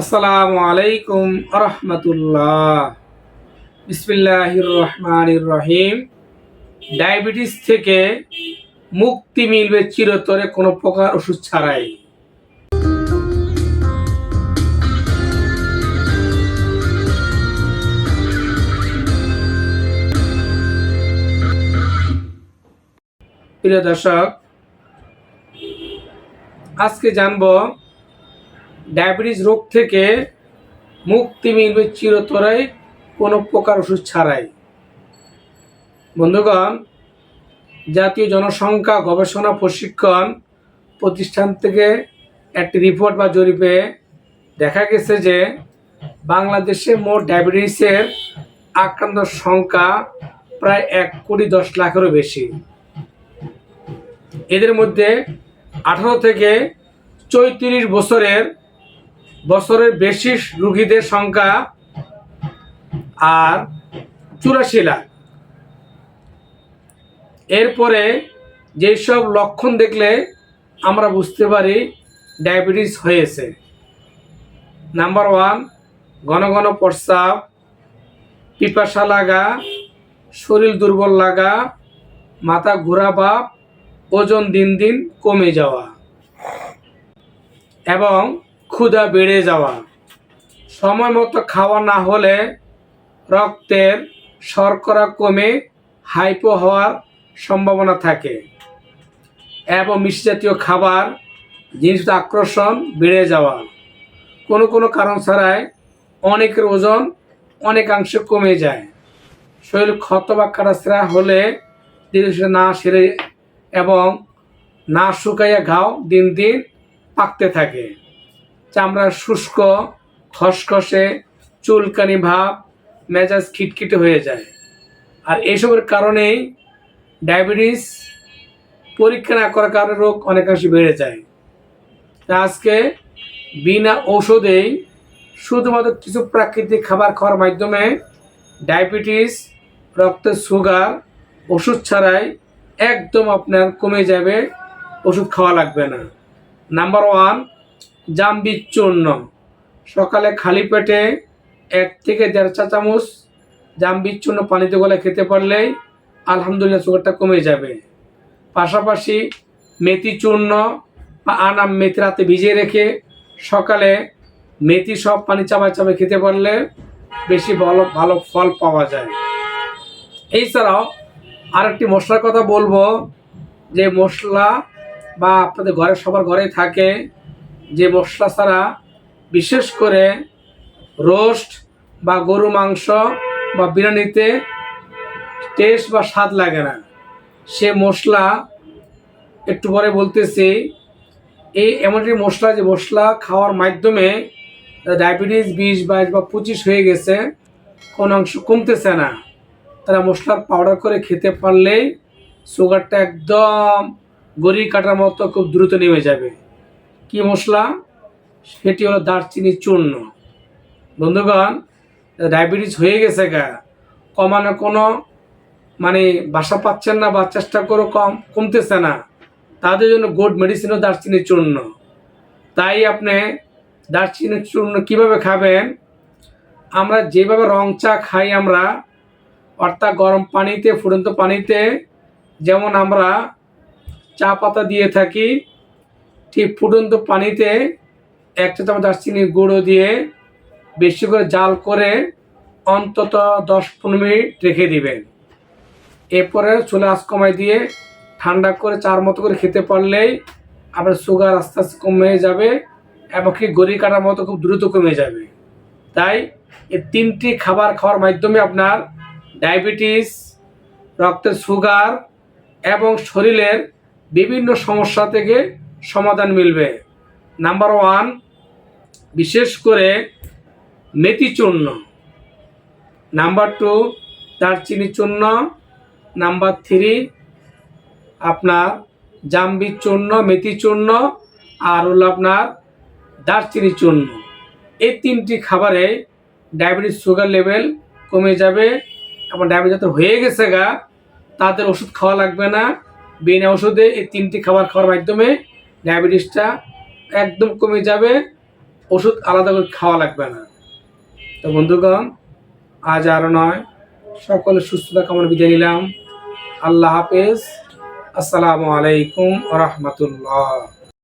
আসসালামু আলাইকুম আরহামতুল্লাহ। বিসমিল্লাহির রহমানির রহিম ডায়াবেটিস থেকে মুক্তি মিলবে চিরতরে, কোনো প্রকার ওষুধ ছাড়াই। প্রিয় দর্শক, আজকে জানব ডায়াবেটিস রোগ থেকে মুক্তি মিলবে চিরতরে, কোনো প্রকার ওষুধ ছাড়াই। বন্ধুগণ, জাতীয় জনসংখ্যা গবেষণা প্রশিক্ষণ প্রতিষ্ঠান থেকে একটি রিপোর্ট বা জরিপে দেখা গেছে যে, বাংলাদেশে মোট ডায়াবেটিসের আক্রান্ত সংখ্যা প্রায় এক কোটি দশ লাখেরও বেশি। এদের মধ্যে আঠারো থেকে চৌত্রিশ বছরের বছরের বেশি রুগীদের সংখ্যা আর চুরাশি লাখ। এরপরে যেসব লক্ষণ দেখলে আমরা বুঝতে পারি ডায়াবেটিস হয়েছে। নাম্বার ওয়ান, ঘন ঘন প্রস্রাব, পিপাসা লাগা, শরীর দুর্বল লাগা, মাথা ঘোরা ভাব, ওজন দিন দিন কমে যাওয়া। এবং ক্ষুধা বেড়ে যাওয়া। সময় মতো খাওয়া না হলে রক্তের শর্করা কমে হাইপো হওয়ার সম্ভাবনা থাকে এবং মিষ্টি জাতীয় খাবার জিনিস আকর্ষণ বেড়ে যাওয়া। কোনো কোনো কারণ ছাড়াই অনেকের ওজন অনেকাংশে কমে যায়। শরীর ক্ষত বা কাটাছেড়া হলে ধীরে না সেরে এবং না শুকাইয়া ঘাও দিন দিন পাকতে থাকে। চামড়া শুষ্ক খসখসে চুলকানি ভাব, মেজাজ খিটখিটে হয়ে যায়। আর এইসবের কারণেই ডায়াবেটিস পরীক্ষা না করার কারণে রোগ অনেকাংশে বেড়ে যায়। তা আজকে বিনা ঔষধেই শুধুমাত্র কিছু প্রাকৃতিক খাবার খাওয়ার মাধ্যমে ডায়াবেটিস রক্তের সুগার, ওষুধ ছাড়াই একদম আপনার কমে যাবে, ওষুধ খাওয়া লাগবে না। নাম্বার ওয়ান জাম্বির চূর্ণ। সকালে খালি পেটে এক থেকে দেড় চা চামচ জাম্বির চূর্ণ পানিতে গলে খেতে পারলেই আলহামদুলিল্লাহ সুগারটা কমে যাবে। পাশাপাশি মেথি চূর্ণ বা আনাম মেথি রাতে ভিজিয়ে রেখে সকালে মেথি সব পানি চাপায় চাপায় খেতে পারলে বেশি ভালো ভালো ফল পাওয়া যায়। এছাড়াও আরেকটি মশলার কথা বলব, যে মশলা বা আপনাদের ঘরে, সবার ঘরে থাকে যে মশলা ছাড়া বিশেষ করে রোস্ট বা গরু মাংস বা বিরিয়ানিতে টেস্ট বা স্বাদ লাগে না। সে মশলা, একটু পরে বলতেছি, এই এমন একটি মশলা যে মশলা খাওয়ার মাধ্যমে ডায়াবেটিস বিশ, বাইশ বা পঁচিশ হয়ে গেছে, কোনো অংশ কমতেছে না। তারা মশলার পাউডার করে খেতে পারলেই সুগারটা একদম গড়ি কাটার মতো খুব দ্রুত নেমে যাবে। কি মশলা? সেটি হলো দারচিনি চূর্ণ। বন্ধুগণ, ডায়াবেটিস হয়ে গেছে গা। কমানো কোনো মানে বাসা পাচ্ছেন না বা চেষ্টা করে কম, কমতেছে না। তাদের জন্য গুড মেডিসিনও দারচিনি চূর্ণ। তাই আপনি দারচিনি চূর্ণ কীভাবে খাবেন? আমরা যেভাবে রং চা খাই আমরা, অর্থাৎ গরম পানিতে ফুটন্ত পানিতে, যেমন আমরা চা পাতা দিয়ে থাকি ঠিক ফুটন্ত পানিতে একটা চামচ দারচিনি গুঁড়ো দিয়ে বেশি করে জাল করে অন্তত দশ পনেরো মিনিট রেখে দিবেন। এরপরে চুলে আঁচ কমাই দিয়ে ঠান্ডা করে চার মতো করে খেতে পারলেই আপনার সুগার আস্তে আস্তে কমে যাবে এবং কি গড়ি কাটার মতো খুব দ্রুত কমে যাবে। তাই এই তিনটি খাবার খাওয়ার মাধ্যমে আপনার ডায়াবেটিস, রক্তের সুগার এবং শরীরের বিভিন্ন সমস্যা থেকে সমাধান মিলবে। নাম্বার ওয়ান বিশেষ করে মেথি চূর্ণ নাম্বার টু দারচিনি চূর্ণ। নাম্বার থ্রি আপনার জাম্বি চূর্ণ, মেথি চূর্ণ, আর হলো আপনার দারচিনি চূর্ণ। এই তিনটি খাবারে ডায়াবেটিস সুগার লেভেল কমে যাবে। এবং ডায়াবেটিস যাতে হয়ে গেছে গা, তাদের ওষুধ খাওয়া লাগবে না। বিনা ওষুধে এই তিনটি খাবার খাওয়ার মাধ্যমে ডায়াবেটিসটা একদম কমে যাবে, ওষুধ আলাদা করে খাওয়া লাগবে না। তো বন্ধুগণ, আজ আরও নয়, সকলে সুস্থতা কামনা বিদায় নিলাম। আল্লাহ হাফেজ। আসসালামু আলাইকুম রহমতুল্লাহ।